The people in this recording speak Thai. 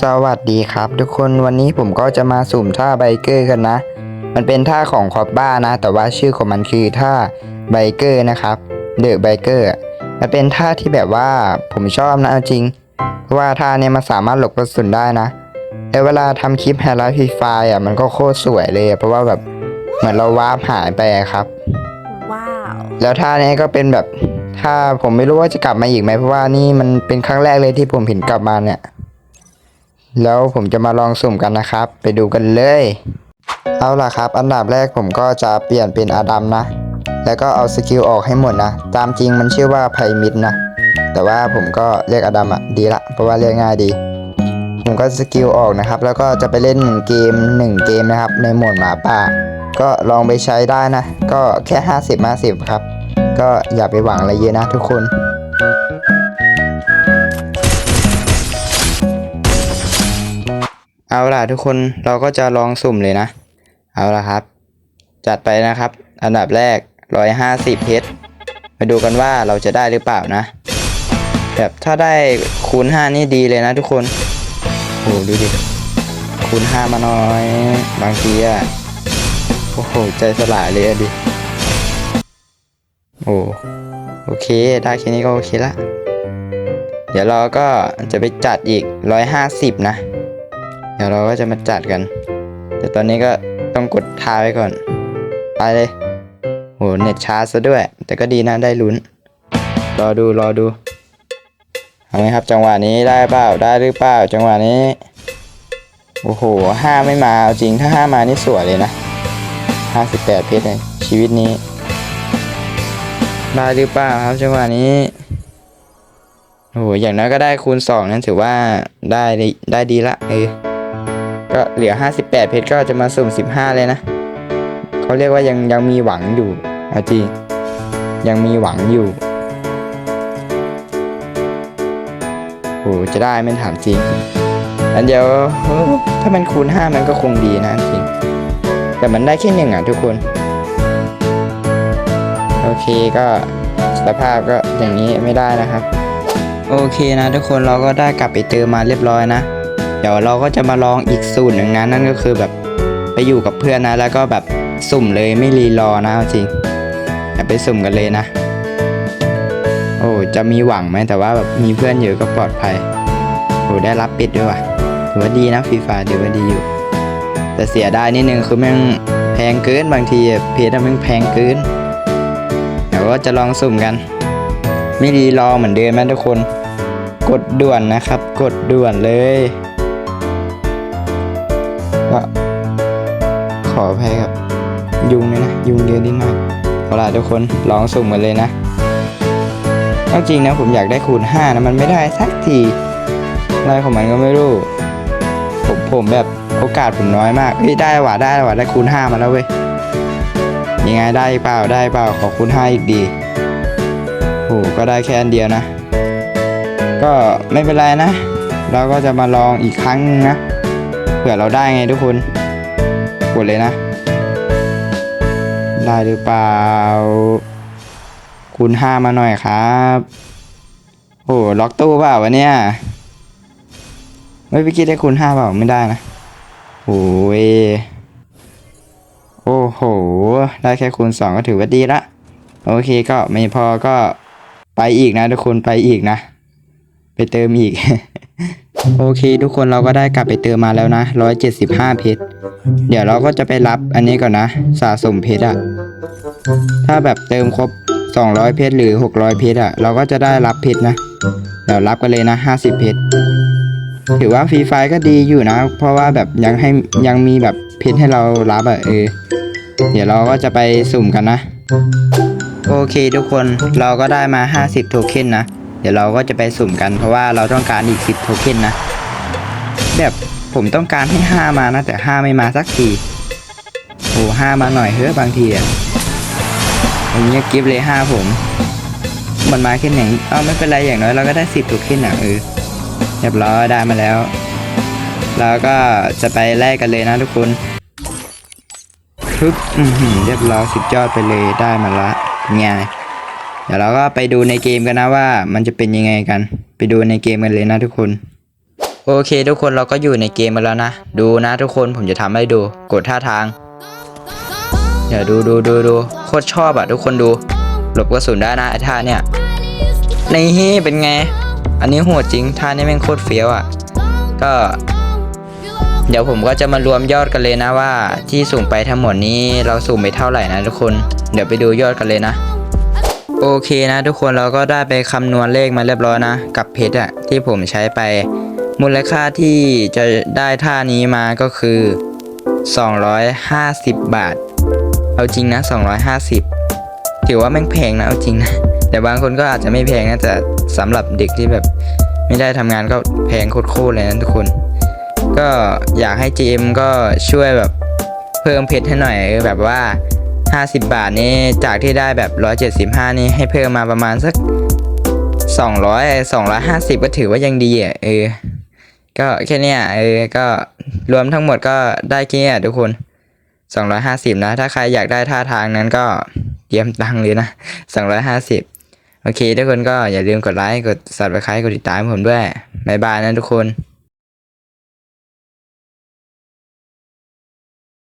สวัสดีครับ ทุกคนวันนี้ผมก็จะมาสุ่มท่าไบเกอร์กันนะ มันเป็นท่าของคอปบ้านะ แต่ว่าชื่อของมันคือท่าไบเกอร์นะครับเดอะไบเกอร์มันเป็นท่าที่แบบว่าผมชอบนะเอาจริง เพราะว่าท่าเนี้ยมันสามารถหลบกระสุนได้นะแล้วเวลาทำคลิปไฮไลท์ฟรีไฟอะมันก็โคตรสวยเลยอะเพราะว่าแบบเหมือนเราวาร์ปหายไปอะครับว้าวแล้วท่านี้ก็เป็นแบบถ้าผมไม่รู้ว่าจะกลับมาอีกไหมเพราะว่านี่มันเป็นครั้งแรกเลยที่ผมเห็นกลับมาเนี่ย แล้วผมจะมาลองสุ่มกันนะครับ ไปดูกันเลย เอาล่ะครับ อันดับแรกผมก็จะเปลี่ยนเป็นอาดัมนะ แล้วก็เอาสกิลออกให้หมดนะ ตามจริงมันชื่อว่าไพมิดนะ แต่ว่าผมก็เรียกอาดัมอะดีละ เพราะว่าเรียกง่ายดี ผมก็สกิลออกนะครับ แล้วก็จะไปเล่นเกม 1 เกมนะครับ ในโหมดหมาป่า ก็ลองไปใช้ได้นะ ก็แค่ 50 50 ครับ ก็อย่าไปหวังอะไรเยอะนะทุกคน เอาล่ะทุกคนเราก็จะลองสุ่มเลยนะ เอาล่ะครับ จัดไปนะครับ อันดับแรก 150เพชรมาดูกันว่าเราจะได้หรือเปล่านะ แบบถ้าได้คูณ 5 นี่ดีเลยนะทุกคนโอ้ดูดิคูณ 5 มาหน่อย บางทีอะโอ้โห ใจสลายเลยอะดิ โอ้โอเค ได้แค่นี้ก็โอเคละ เดี๋ยวเราก็จะไปจัดอีก 150 นะ ดี๋ยวเราก็จะมาจัดกัน แต่ตอนนี้ก็ต้องกดทาไว้ก่อน ไปเลยโหเน็ตช้าซะด้วย แต่ก็ดีนะได้ลุ้น รอดูรอดูเอาไหมครับจังหวะนี้ได้เปล่าได้หรือเปล่าจังหวะนี้โอ้โหห้าไม่มาจริงถ้าห้ามานี่สวยเลยนะห้าสิบแปดเพชรเลยชีวิตนี้ได้หรือเปล่าครับจังหวะนี้โอ้โหอย่างน้อยก็ได้คูณสองนั้นถือว่าได้ได้ดีละเออ ก็เหลือห้าสิบแปดเพชรก็จะมาสุ่มสิบห้าเลยนะเขาเรียกว่ายังยังมีหวังอยู่อาจริงยังมีหวังอยู่โอ้โหจะได้ไม่ถามจริงอันเดียวถ้ามันคูณห้ามันก็คงดีนะจริง แต่มันได้แค่หนึ่งอะทุกคน โอเคก็สภาพก็อย่างนี้ไม่ได้นะครับ โอเคนะทุกคนเราก็ได้กลับไปเติมมาเรียบร้อยนะ เดี๋ยวเราก็จะมาลองอีกสูตรหนึ่งนะนั่นก็คือแบบไปอยู่กับเพื่อนนะ แล้วก็แบบสุ่มเลยไม่รีรอนะจริงอย่าไปสุ่มกันเลยนะ โอ้จะมีหวังไหมแต่ว่าแบบมีเพื่อนเยอะก็ปลอดภัยโอ้ได้รับปิดด้วยว่ะถือว่าดีนะฟรีไฟถือว่าดีอยู่ แต่เสียได้นิดนึงคือแม่งแพงเกินบางทีเพจอะแม่งแพงเกินเดี๋ยวก็จะลองสุ่มกัน ไม่รีรอเหมือนเดิมนะทุกคน กดด่วนนะครับ กดด่วนเลย ก็ ขออภัยครับยุงเลยนะ ยุงเยอะนิดหน่อยเอาล่ะทุกคนลองสุ่มกันเลยนะเอาจริงนะผมอยากได้คูณ5นะมันไม่ได้สักทีอะไรของมันก็ไม่รู้ ผมผมแบบโอกาสผมน้อยมากเฮ้ยได้ว่ะได้ว่ะได้คูณ5มาแล้วเว้ยยังไงได้เปล่าได้เปล่าขอคูณ5อีกดีโอ้ก็ได้แค่อันเดียวนะ ก็ไม่เป็นไรนะ เราก็จะมาลองอีกครั้งนะ เผื่อเราได้ไงทุกคน กดเลยนะ ได้หรือเปล่า คูณห้ามาหน่อยครับ โอ้ล็อกตู้เปล่าวะเนี่ยไม่พี่คิดได้คูณห้าเปล่าไม่ได้นะโอ้ยโอ้โห ได้แค่คูณสองก็ถือว่าดีละ โอเคก็ไม่พอก็ไปอีกนะทุกคนไปอีกนะ ไปเติมอีก โอเค ทุกคนเราก็ได้กลับไปเติมมาแล้วนะ 175 เพชร เดี๋ยวเราก็จะไปรับอันนี้ก่อนนะ สะสมเพชรอะถ้าแบบเติมครบ 200 เพชรหรือ 600 เพชรอะเราก็จะได้รับเพชรนะ เดี๋ยวรับกันเลยนะ 50 เพชร ถือว่าฟรีไฟก็ดีอยู่นะ เพราะว่าแบบยังให้ยังมีแบบเพชรให้เรารับอะเออ เดี๋ยวเราก็จะไปสุ่มกันนะ โอเคทุกคนเราก็ได้มา 50 โทเค็นนะ เดี๋ยวเราก็จะไปสุ่มกันเพราะว่าเราต้องการอีก 10 โทเค็นนะ แบบผมต้องการให้ 5 มานะ แต่ 5 ไม่มาสักทีโอ้ห้ามาหน่อยเฮ้ยบางทีอะอย่างเงี้ยกิฟเลย5ผม มันมาแค่หนึ่งเอ้าไม่เป็นไรอย่างน้อยเราก็ได้10โทเค็นอะเออเรียบร้อยได้มาแล้วเราก็จะไปแลกกันเลยนะทุกคนปึ๊บเรียบร้อยสุดยอดไปเลยได้มาละไงเดี๋ยวเราก็ไปดูในเกมกันนะว่ามันจะเป็นยังไงกัน ไปดูในเกมกันเลยนะทุกคน โอเค ทุกคนเราก็อยู่ในเกมมาแล้วนะ ดูนะทุกคนผมจะทำให้ดู กดท่าทาง เดี๋ยวดูดูดูดูโคตรชอบอะทุกคนดู หลบกระสุนได้นะไอ้ท่าเนี่ยนี่เป็นไง อันนี้โหดจริงท่านี้แม่งโคตรเฟี้ยวอะ ก็ เดี๋ยวผมก็จะมารวมยอดกันเลยนะว่า ที่สุ่มไปทั้งหมดนี้เราสุ่มไปเท่าไหร่นะทุกคน เดี๋ยวไปดูยอดกันเลยนะ โอเคนะทุกคนเราก็ได้ไปคำนวณเลขมาเรียบร้อยนะ กับเพชรอะที่ผมใช้ไป มูลค่าที่จะได้ท่านี้มาก็คือ 250 บาท เอาจริงนะ 250 ถือว่าแม่งแพงนะเอาจริงนะ แต่บางคนก็อาจจะไม่แพงนะแต่สำหรับเด็กที่แบบไม่ได้ทำงานก็แพงโคตรๆเลยนะทุกคน ก็อยากให้ GM ก็ช่วยแบบเพิ่มเพชรให้หน่อยแบบว่า 50 บาทนี่จากที่ได้แบบ 175 นี่ให้เพิ่มมาประมาณสัก 200 250 ก็ถือว่ายังดีอะเออ ก็แค่เนี้ยเออ ก็รวมทั้งหมดก็ได้แค่นี้ทุกคน 250 นะ ถ้าใครอยากได้ท่าทางนั้นก็เตรียมตังค์เลยนะ 250 โอเค ทุกคนก็อย่าลืมกดไลค์ กด subscribe กดติดตามผมด้วย บ๊ายบายนะทุกคน